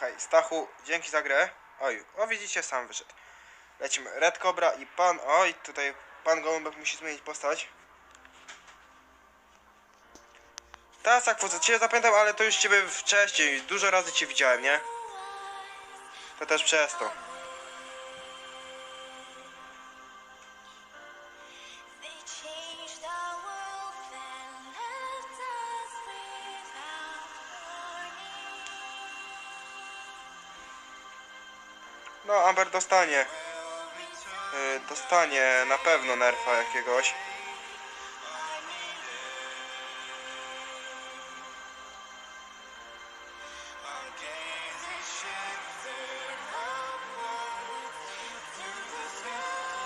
hej, Stachu, dzięki za grę. Oj, o widzicie, sam wyszedł. Lecimy, Red Cobra i pan, oj, tutaj pan Gołąbek musi zmienić postać. Tak, poza cię zapamiętam, ale to już ciebie wcześniej, dużo razy cię widziałem, nie? To też przez to. No, Amber dostanie. Y, dostanie na pewno nerfa jakiegoś.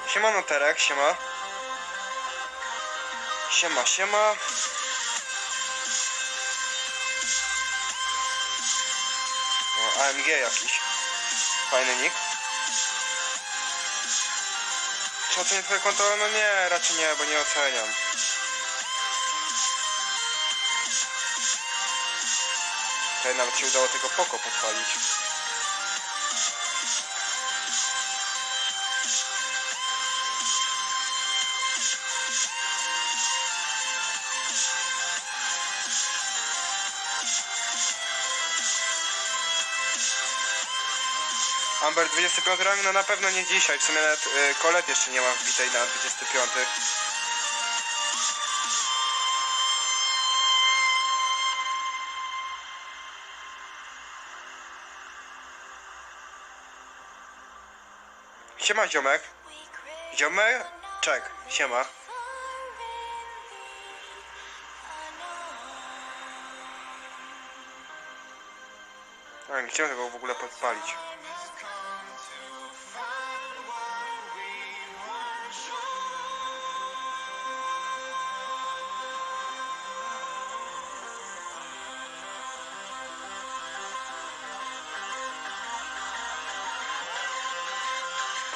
Siema Noterek, siema. Siema, siema. O, AMG jakiś. Fajny nick. Ocenię twoje konto? No nie, raczej nie, bo nie oceniam. Tutaj nawet się udało tego poko podpalić. Amber 25 rang, no na pewno nie dzisiaj. W sumie nawet y, kolet jeszcze nie ma wbitej na 25. Siema ziomek. Ziomek? Czek, siema. A, nie chciałem tego w ogóle podpalić.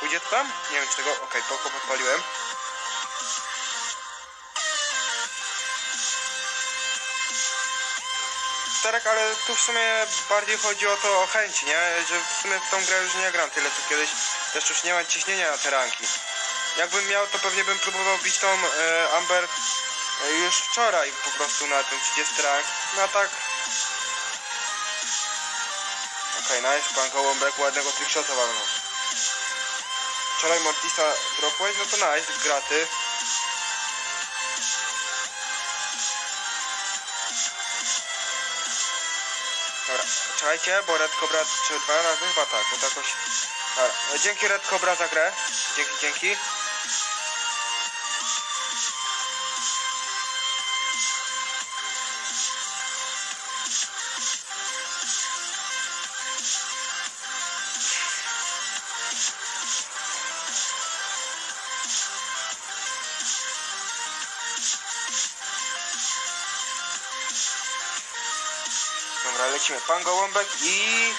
Pójdzie to tam? Nie wiem czy tego... Okej, poko podpaliłem. Starek, ale tu w sumie bardziej chodzi o to o chęć, nie? Że w sumie w tą grę już nie gram tyle co kiedyś. Też już nie ma ciśnienia na te ranki. Jakbym miał, to pewnie bym próbował bić tą e, Amber e, już wczoraj po prostu na ten 30 rank. No tak... Okej, nice, pan Gołąbek ładnego trickshota walnął. Wczoraj Mortisa dropłeś, no to nice, graty. Dobra, czekajcie, bo Red Cobra czy dwa razy chyba tak, bo to jakoś... Dobra, dzięki Red Cobra za grę. Dzięki, dzięki. Lecimy. Pan Gołąbek i...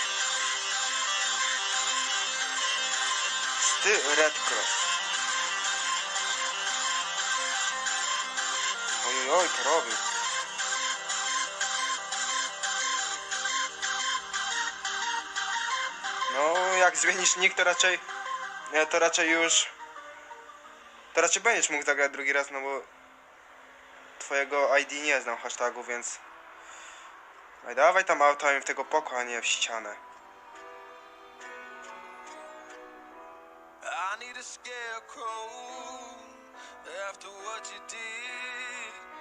Sty Red Cross. Oj, oj, to robi. No, jak zmienisz nick, to raczej... To raczej już... To raczej będziesz mógł zagrać drugi raz, no bo... Twojego ID nie znam hashtagu, więc... Oj, dawaj tam autem w tego poko, a nie w ścianę.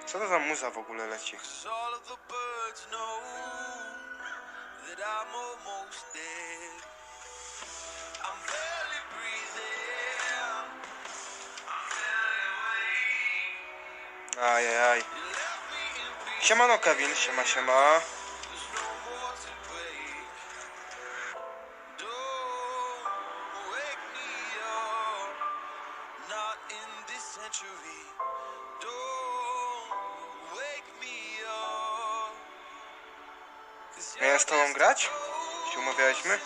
Co to za muza w ogóle leci? 'Cause all of the birds Miałem z tobą grać? Się umawialiśmy?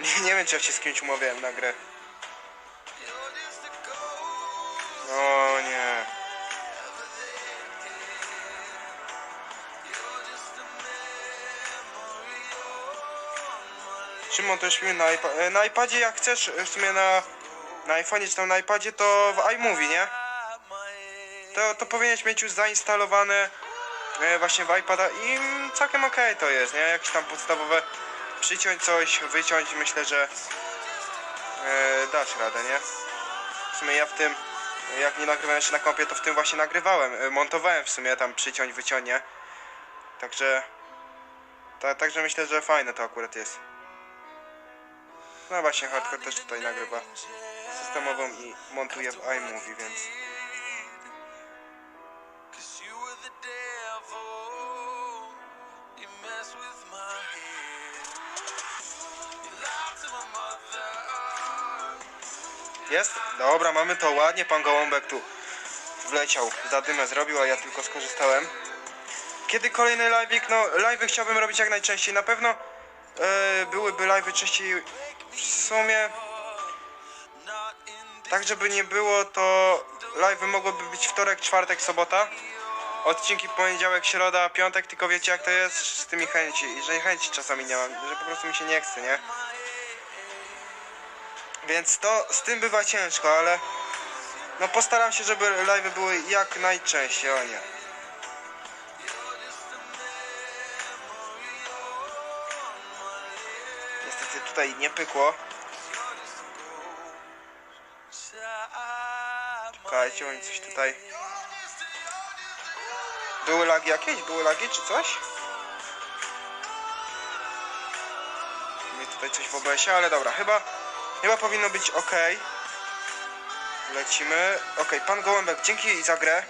Nie, nie wiem czy ja się z kimś umawiałem na grę. O nie. Memory of Szymon, to filmy na, iPa- e, na iPadzie, jak chcesz, w sumie na, na iPhone'ie czy tam na iPadzie, to w iMovie, nie? To, to powinieneś mieć już zainstalowane właśnie w iPada i mm, całkiem okej to jest, nie? Jakieś tam podstawowe przyciąć coś, wyciąć, myślę, że e, dasz radę, nie? W sumie ja w tym, jak nie nagrywałem jeszcze na kompie, to w tym właśnie nagrywałem, e, montowałem w sumie tam przyciąć, wyciąnie. Także, ta, także myślę, że fajne to akurat jest. No właśnie, Hardcore też tutaj nagrywa systemową i montuje w iMovie, więc... Jest? Dobra, mamy to ładnie. Pan Gołąbek tu wleciał, zadymę zrobił, a ja tylko skorzystałem. Kiedy kolejny live'ik? No, live'y chciałbym robić jak najczęściej. Na pewno e, byłyby live'y częściej w sumie. Tak, żeby nie było, to live'y mogłyby być wtorek, czwartek, sobota. Odcinki poniedziałek, środa, piątek, tylko wiecie jak to jest z tymi chęci. Że chęci czasami nie mam, że po prostu mi się nie chce, nie? Więc to z tym bywa ciężko, ale no postaram się, żeby live'y były jak najczęściej, o nie. Niestety tutaj nie pykło. Czekajcie, oni coś tutaj... Były lagi jakieś? Były lagi czy coś? Mi tutaj coś w OBS-ie, ale dobra, chyba... Chyba powinno być ok. Lecimy. Ok, pan Gołębek, dzięki za grę.